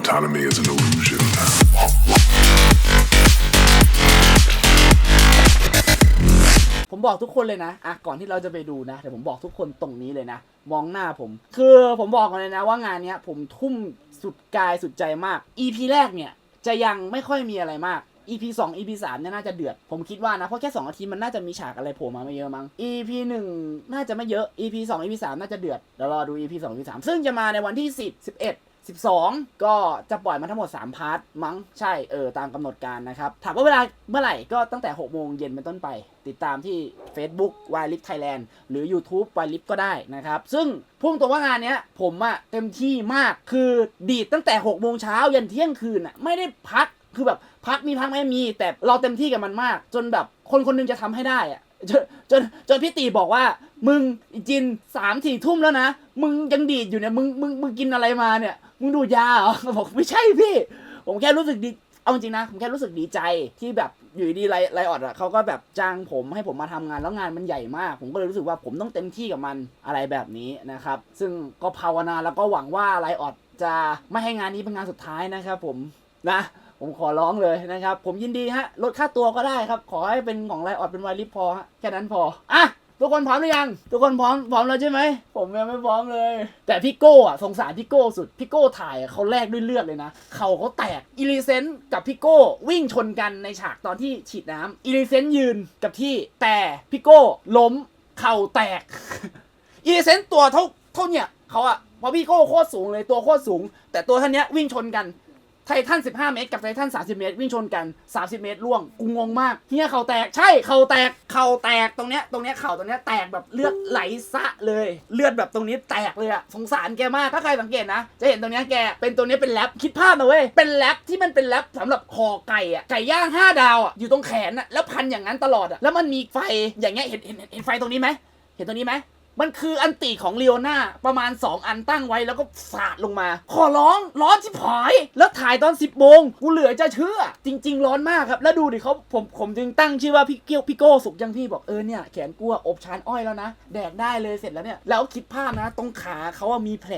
Autonomy is an illusion. ผมบอกทุกคนเลยนะอะก่อนที่เราจะไปดูนะ เดี๋ยวผมบอกทุกคนตรงนี้เลยนะ มองหน้าผม คือผมบอกก่อนเลยนะว่างานเนี้ยผมทุ่มสุดกายสุดใจมาก EP แรกเนี่ย จะยังไม่ค่อยมีอะไรมาก EP 2 EP 3เนี่ยน่าจะเดือด ผมคิดว่านะ เพราะแค่2อาทิตย์มันน่าจะมีฉากอะไรโผล่มาไม่เยอะมั้ง EP 1 น่าจะไม่เยอะ EP 2 EP 3น่าจะเดือดเดี๋ยวรอดู EP 2 EP 3ซึ่งจะมาในวันที่ 10 11 12 ก็จะปล่อยมาทั้งหมด 3 พาร์ทมั้งใช่เออตามกำหนดการนะครับ ถามว่าเวลาเมื่อไหร่ก็ตั้งแต่ 6 โมงเย็นเป็นต้นไป ติดตามที่ Facebook w i l i f Thailand หรือ YouTube w i l i f ก็ได้นะครับ ซึ่งพุ่งตัวว่างานเนี้ยผมอะเต็มที่มากคือดีดตั้งแต่ 6 โมงเช้ายันเที่ยงคืนอะไม่ได้พักคือแบบพักมีพักไม่มี แต่เราเต็มที่กับมันมาก จนแบบคนคนหนึงจะทำให้ได้อะจนจนจนพี่ตีบอกว่า มึงจินสามสี่ทุ่มแล้วนะ มึงยังดีดอยู่เนี่ยมึงมึงมึงกินอะไรมาเนี่ย มึงดูดยาเหรอบอกไม่ใช่พี่ ผมแค่รู้สึกดี เอาจริงนะ ผมแค่รู้สึกดีใจที่แบบอยู่ดีไลไลออดอะเขาก็แบบจ้างผมให้ผมมาทำงานแล้วงานมันใหญ่มาก ผมก็เลยรู้สึกว่าผมต้องเต็มที่กับมันอะไรแบบนี้นะครับ ซึ่งก็ภาวนาแล้วก็หวังว่าไลออดจะไม่ให้งานนี้เป็นงานสุดท้ายนะครับ ผมนะผมขอร้องเลยนะครับ ผมยินดีฮะลดค่าตัวก็ได้ครับ ขอให้เป็นของไลออดเป็นไวายลิฟพอฮะแค่นั้นพออะ ทุกคนพร้อมหรือยัง ทุกคนพร้อมพร้อมแล้วใช่ไหม ผมยังไม่พร้อมเลย แต่พี่โก้อะสงสารพี่โก้สุด พี่โก้ถ่ายอะเขาแลกด้วยเลือดเลยนะ เขาเขาแตกอิลิเซนต์กับพี่โก้วิ่งชนกันในฉากตอนที่ฉีดน้ำอิลิเซนต์ยืนกับที่แต่พี่โก้ล้มเข่าแตกอีเซนต์ตัวเท่าเท่าเนี่ยเขาอะเพราะพี่โก้โคตรสูงเลยตัวโคตรสูง แต่ตัวท่านเนี้ยวิ่งชนกัน ไททัน15 เมตร กับไททัน30 เมตร วิ่งชนกัน 30 เมตรล่วง กูงงมากเฮียเข่าแตกใช่เข่าแตกเข่าแตกตรงเนี้ยตรงเนี้ยเข่าตรงเนี้ยแตกแบบเลือดไหลซะเลย เลือดแบบตรงนี้แตกเลยอะสงสารแกมากถ้าใครสังเกตนะ จะเห็นตรงเนี้ยแกเป็นตัวเนี้ยเป็นแรปคิดภาพนะเว้ยเป็นแรปที่มันเป็นแรปสำหรับคอไก่อะไก่ย่าง5ดาวอะอยู่ตรงแขนอะแล้วพันอย่างนั้นตลอดอะแล้วมันมีไฟอย่างเงี้ยเห็นเห็นเห็นเห็นไฟตรงนี้ไหมเห็นตรงนี้ไหม มันคืออันติของเลโอนาประมาณ 2 อันตั้งไว้แล้วก็สาดลงมา ขอร้องร้อนชิบหายแล้วถ่ายตอน 10โมงกูเหลือจะเชื่อ จริง ๆ ร้อนมากครับ แล้วดูดิเขาผมผมจึงตั้งชื่อว่าพี่เกี้ยวพี่โก้สุกยังพี่บอกเออเนี่ยแขนกูอะอบชานอ้อยแล้วนะ แดกได้เลยเสร็จแล้วเนี่ยแล้วคิดภาพนะ ตรงขาเขาอะมีแผล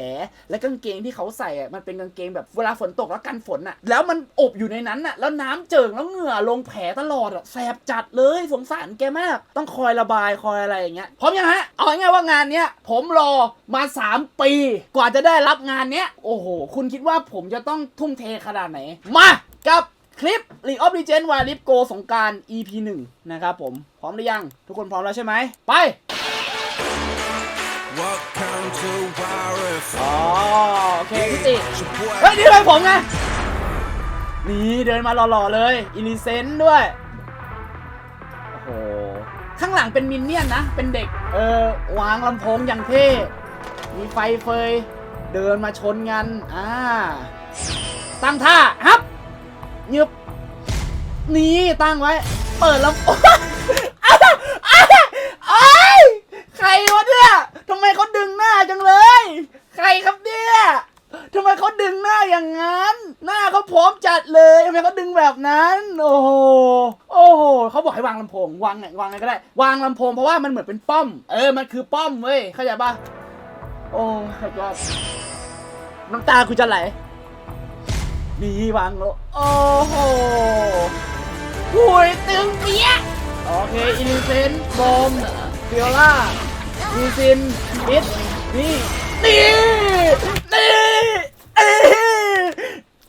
และกางเกงที่เขาใส่อะมันเป็นกางเกงแบบเวลาฝนตกแล้วกันฝนอะแล้วมันอบอยู่ในนั้นอะแล้วน้ำเจิ่งแล้วเหงื่อลงแผลตลอดอะแสบจัดเลยสงสารแกมาก ต้องคอยระบายคอยอะไรอย่างเงี้ยพร้อมยังฮะเอาง่ายว่างานเนี้ยผมรอมา3ปี กว่าจะได้รับงานเนี้ยโอ้โห คุณคิดว่าผมจะต้องทุ่มเทขนาดไหน มากับคลิป League of Legends w i l i f Go สงการ EP 1 นะครับผม พร้อมหรือยัง ทุกคนพร้อมแล้วใช่ไหม ไปอ๋อโอเคพี่ติเฮ้ย นี่เลยผมไงนี่เดินมาหล่อๆเลย อิลิเซนต์ด้วย ข้างหลังเป็นมินเนี่ยนนะ เป็นเด็ก เออ วางลำโพงอย่างเท่ มีไฟเฟย เดินมาชนกันอ่า ตั้งท่าฮับยึบนี่ตั้งไว้ เปิดลำโพงใครวะเนี่ยทำไมเขาดึงหน้าจังเลย ใครครับเนี่ย ทำไมเขาดึงหน้าอย่างนั้น หน้าเขาพร้อมจัดเลยทำไมเขาดึงแบบนั้น โอ้โห โอ้โหเขาบอกให้วางลำโพง วางไงวางไงก็ได้ วางลำโพงเพราะว่ามันเหมือนเป็นป้อม เออ มันคือป้อมเว้ย เข้าใจปะโอ้ยก็น้ำตากูจะไหล นี่วางแล้วโอ้โหหุยตึงเปี้ยโอเค อินเซนบอมเฟิโอล่ามีซินบิสนี่นี่นี่เอ้ย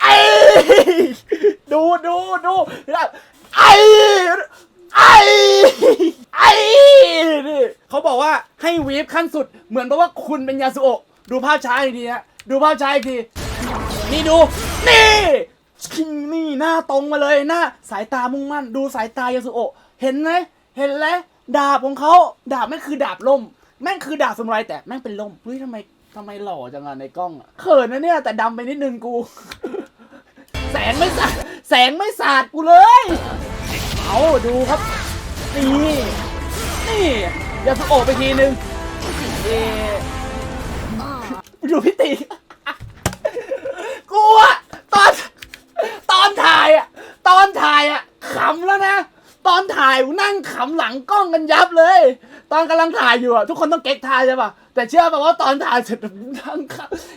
เอ้ย ดูดูดูไอไอไอนี่เขาบอกว่าให้วีฟขั้นสุดเหมือนเพราะว่าคุณเป็นยาสุโอะดูภาพช้าอีกทีฮะดูภาพช้าอีกทีนี่ดู นี่ชิงนี่หน้าตรงมาเลยหน้าสายตามุ่งมั่น ดูสายตายาสุโอะเห็นไหมเห็นแล้วดาบของเขาดาบแม่งคือดาบล่ม แม่งคือดาบสมุไรแต่แม่งเป็นล่มเฮ้ยทำไมทำไมหล่อจังอะในกล้องอะเขินนะเนี่ยแต่ดำไปนิดนึงกู แสงไม่สาด สงไม่สาดกูเลย เอาดูครับ นี่ นี่ยาสุโอะไปทีนึงดูพี่ตีกูอะตอน ตอนถ่ายอะตอนถ่ายอะขำแล้วนะ ตอนถ่ายกูนั่งขำหลังกล้องกันยับเลย ตอนกำลังถ่ายอยู่อะทุกคนต้องเก๊กถ่ายใช่ปะแต่เชื่อป่ะว่าตอนถ่ายเสร็จนั่ง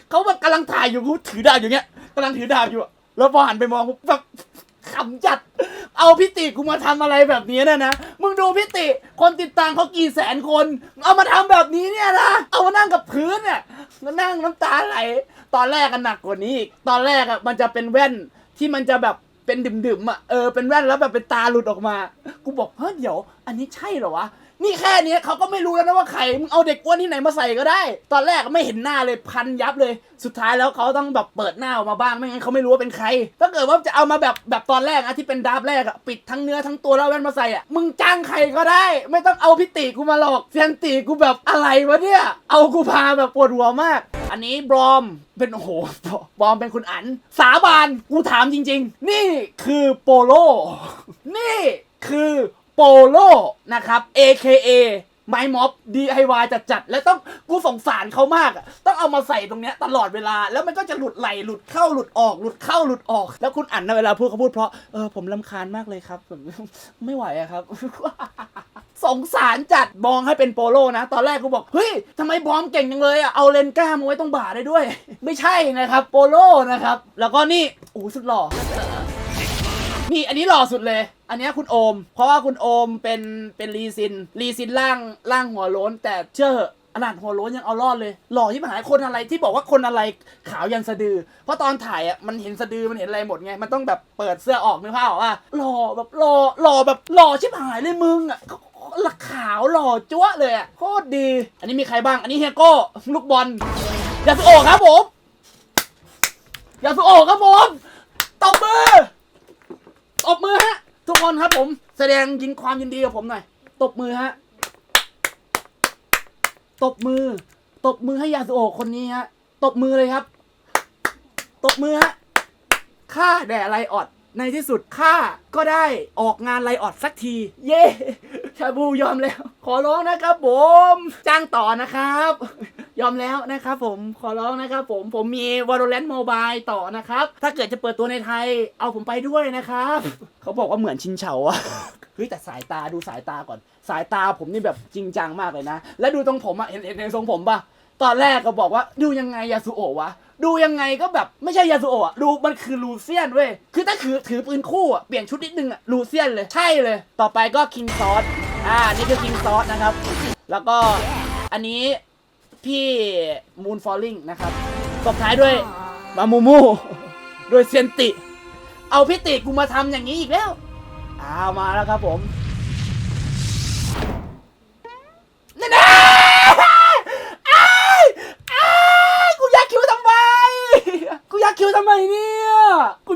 เขาแบบกำลังถ่ายอยู่กูถือดาบอยู่เงี้ยกำลังถือดาบอยู่อะแล้วพอหันไปมองแบบ ขำจัด เอาพิติกูมาทำอะไรแบบนี้เนี่ยนะ มึงดูพิติ คนติดตามเขากี่แสนคน เอามาทำแบบนี้เนี่ยนะ เอามานั่งกับพื้นเนี่ยมานั่งน้ำตาไหล ตอนแรกกันหนักกว่านี้อีก ตอนแรกอะมันจะเป็นแว่นที่มันจะแบบเป็นดื่มๆอะเออ เป็นแว่นแล้วแบบเป็นตาหลุดออกมา กูบอกเฮ้ยเดี๋ยว อันนี้ใช่เหรอวะ นี่แค่เนี้ยเขาก็ไม่รู้แล้วนะว่าใครมึงเอาเด็กอ้วนที่ไหนมาใส่ก็ได้ ตอนแรกไม่เห็นหน้าเลยพันยับเลย สุดท้ายแล้วเขาต้องแบบเปิดหน้าออกมาบ้างไม่งั้นเขาไม่รู้ว่าเป็นใคร ถ้าเกิดว่าจะเอามาแบบแบบตอนแรกอะที่เป็นดาบแรกอะปิดทั้งเนื้อทั้งตัวแล้วแว่นมาใส่อะมึงจ้างใครก็ได้ ไม่ต้องเอาพิติกูมาหลอกเซียนติกูแบบอะไรวะเนี่ย เอากูพาแบบปวดหัวมาก อันนี้บรอมเป็นโอ้โหบอมเป็นคุณอัน สาบานกูถามจริง ๆ นี่คือโปโล นี่คือ โปโลนะครับ AKA ไม้ม็อบ DIY จัดๆแล้วต้องกูสงสารเขามากอะต้องเอามาใส่ตรงเนี้ยตลอดเวลาแล้วมันก็จะหลุดไหลหลุดเข้าหลุดออกหลุดเข้าหลุดออก แล้วคุณอั๋นนะเวลาพูดเขาพูดเพราะเออผมลำคาญมากเลยครับผมไม่ไหวอะครับ สงสารจัดมองให้เป็นโปโลนะ ตอนแรกกูบอกเฮ้ยทำไมบอมเก่งจังเลยอะเอาเลนก้ามาไว้ตรงบ่าได้ด้วย ไม่ใช่นะครับ โปโลนะครับ แล้วก็นี่โอ้สุดหล่อ นี่อันนี้หล่อสุดเลย อันนี้คุณโอม เพราะว่าคุณโอมเป็นเป็นรีซินรีซินล่างล่างหัวโล้น แต่เชื่อขนาดหัวโล้นยังเอารอดเลย หล่อที่มหายคนอะไรที่บอกว่าคนอะไรขาวยันสะดือ เพราะตอนถ่ายอะมันเห็นสะดือมันเห็นอะไรหมดไง มันต้องแบบเปิดเสื้อออกนึกภาพออกว่าหล่อแบบหล่อหล่อแบบหล่อชิบหายเลยมึงอะหลักขาวหล่อจั๊วะเลยอะโคตรดี อันนี้มีใครบ้าง อันนี้เฮียโก้ลูกบอลยาสุโอครับผมยาสุโอครับผมตบมือ ตบมือฮะ ทุกคนครับผม แสดงยินความยินดีกับผมหน่อย ตบมือฮะ ตบมือ ตบมือให้ยาสุโอะคนนี้ฮะ ตบมือเลยครับ ตบมือฮะ ข้าแด่ไลออด ในที่สุดข้าก็ได้ออกงานไลออดสักที เย้ชาบูยอมแล้ว ขอร้องนะครับผม จ้างต่อนะครับ ยอมแล้วนะครับผมขอร้องนะครับผมผมมี Valorant Mobile ต่อนะครับ ถ้าเกิดจะเปิดตัวในไทยเอาผมไปด้วยนะครับ เขาบอกว่าเหมือนชินเฉาอะเฮ้ยแต่สายตาดูสายตาก่อน สายตาผมนี่แบบจริงจังมากเลยนะ แล้วดูตรงผมอะเห็นเห็นเห็นทรงผมปะ ตอนแรกก็บอกว่าดูยังไงยาสุโอะวะ ดูยังไงก็แบบไม่ใช่ยาสุโอะดูมันคือลูเซียนเว้ย คือถ้าถือถือปืนคู่อะเปลี่ยนชุดนิดนึงอะลูเซียนเลย ใช่เลย ต่อไปก็คิงซอสอ่า นี่คือคิงซอสนะครับ แล้วก็อันนี้พี่มูนฟอลลิงนะครับตบท้ายด้วยมามูมูโดยเซียนติ เอาพิติกูมาทำอย่างนี้อีกแล้วอ้าวมาแล้วครับผมนั่นนะอ้ายอ้ายกูอยากคิวทำไม กูอยากคิวทำไมเนี่ย กู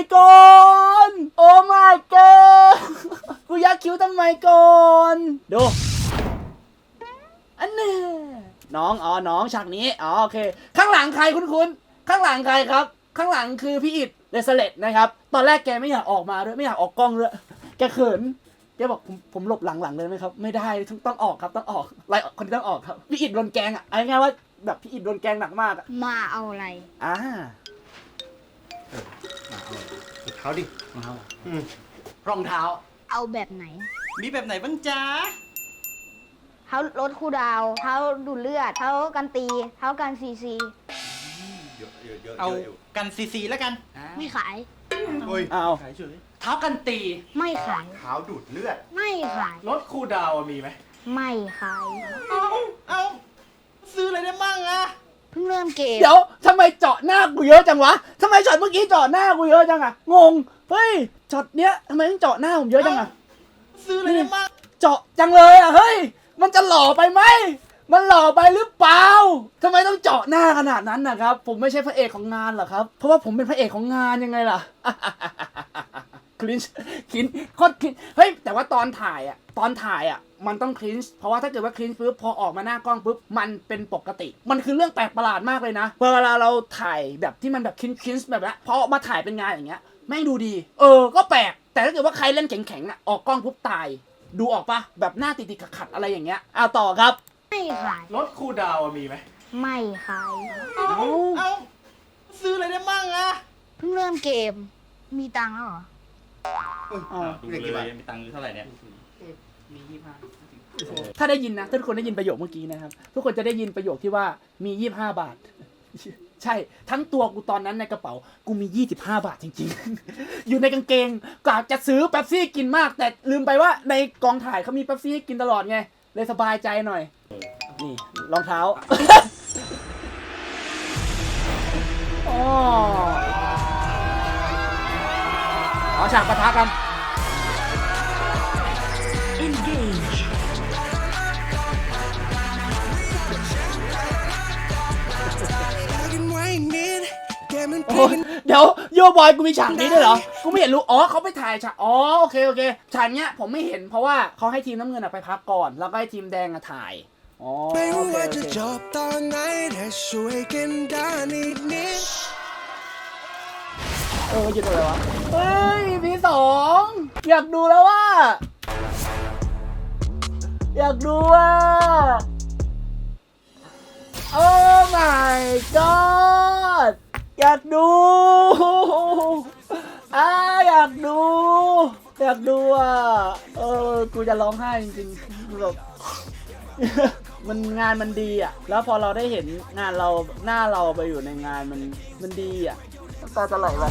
อยากคิวทำไมก่อนโอ้ my god กูอยากคิวทำไมก่อนดูอันนี้น้องอ๋อน้องฉากนี้อ๋อโอเค ข้างหลังใครคุณคุณข้างหลังใครครับ ข้างหลังคือพี่อิดเดสเลตนะครับ ตอนแรกแกไม่อยากออกมาด้วยไม่อยากออกกล้องด้วยแกเขินแกบอกผมผมหลบหลังๆเลยไหมครับ ไม่ได้ต้องต้องออกครับต้องออกไล่คนที่ต้องออกครับพี่อิดโดนแกล้งอะเอาง่ายๆว่าแบบพี่อิดโดนแกล้งหนักมากอะมาเอาอะไรอ่า เท้าดิอืมรองเท้า เอาแบบไหนมีแบบไหนบ้างจ๊ะ เท้าลดคูลดาวน์เท้าดูดเลือด เท้ากันตี เท้ากันซีซี เยอะเยอะเยอะเอากันซีซีแล้วกันไม่ขาย โอ้ยเอาขายเฉยเท้ากันตีไม่ขายเท้าดูดเลือด ไม่ขาย รถคูลดาวน์อะมีไหม ไม่ขาย เอาเอาซื้ออะไรได้มั่งอะ เพิ่งเริ่มเกม เดี๋ยวทำไมเจาะหน้ากูเยอะจังวะทำไมช็อตเมื่อกี้เจาะหน้ากูเยอะจังอะงงเฮ้ยช็อตเนี้ยทำไมต้องเจาะหน้าผมเยอะจังอะซื้ออะไรได้มั่งเจาะจังเลยอะเฮ้ย มันจะหล่อไปไหมมันหล่อไปหรือเปล่าทำไมต้องเจาะหน้าขนาดนั้นนะครับ ผมไม่ใช่พระเอกของงานหรอกครับ เพราะว่าผมเป็นพระเอกของงานยังไงล่ะ คลินช์คลินโคตรคลินเฮ้ยแต่ว่าตอนถ่ายอะตอนถ่ายอะมันต้องคลินช์เพราะว่าถ้าเกิดว่าคลินช์ปุ๊บพอออกมาหน้ากล้องปุ๊บมันเป็นปกติ มันคือเรื่องแปลกประหลาดมากเลยนะเวลาเราถ่ายแบบที่มันแบบคลินคลินช์แบบนี้พอมาถ่ายเป็นงานอย่างเงี้ยแม่งดูดี เออ ก็แปลก แต่ถ้าเกิดว่าใครเล่นแข็งๆอะออกกล้องปุ๊บตาย ดูออกปะแบบหน้าติดๆขัดๆอะไรอย่างเงี้ยเอาต่อครับ ไม่ขาย รถคูลดาวน์อะมีไหมไม่ขาย เอาเอาซื้ออะไรได้มั่งอะเพิ่งเริ่มเกม มีตังค์แล้วเหรอ อ๋อดูเลยมีตังค์อยู่เท่าไหร่เนี่ยถ้าได้ยินนะถ้าทุกคนได้ยินประโยคเมื่อกี้นะครับ ทุกคนจะได้ยินประโยคที่ว่ามี25บาท ใช่ ทั้งตัวกูตอนนั้นในกระเป๋า กูมี 25 บาทจริง ๆ อยู่ในกางเกงกะจะซื้อเป๊ปซี่กินมาก แต่ลืมไปว่าในกองถ่ายเขามีเป๊ปซี่ให้กินตลอดไง เลยสบายใจหน่อย นี่รองเท้า อ๋อ อ๋อฉากปะทะกันโอ้ยเดี๋ยวโยบอยกูมีฉากนี้ด้วยเหรอ กูไม่เห็นรู้ อ๋อเขาไปถ่ายฉาก อ๋อโอเคโอเค ฉากเนี้ยผมไม่เห็นเพราะว่าเขาให้ทีมน้ำเงินอะไปพักก่อน แล้วก็ให้ทีมแดงอะถ่าย อ๋อไม่โอรู้เคว่าโอจะเคจบตอนไหนแต่ช่วยกันได้นิดนิด เออยืนอะไรวะ เฮ้ยพีสองอยากดูแล้วว่า อยากดูว่า โอ้ my god อยากดูอ่าอยากดู อยากดูอะ เออ กูจะร้องไห้จริงๆแบบมันงานมันดีอะ แล้วพอเราได้เห็นงานเราหน้าเราไปอยู่ในงานมันมันดีอะ ตาจะไหลว่ะ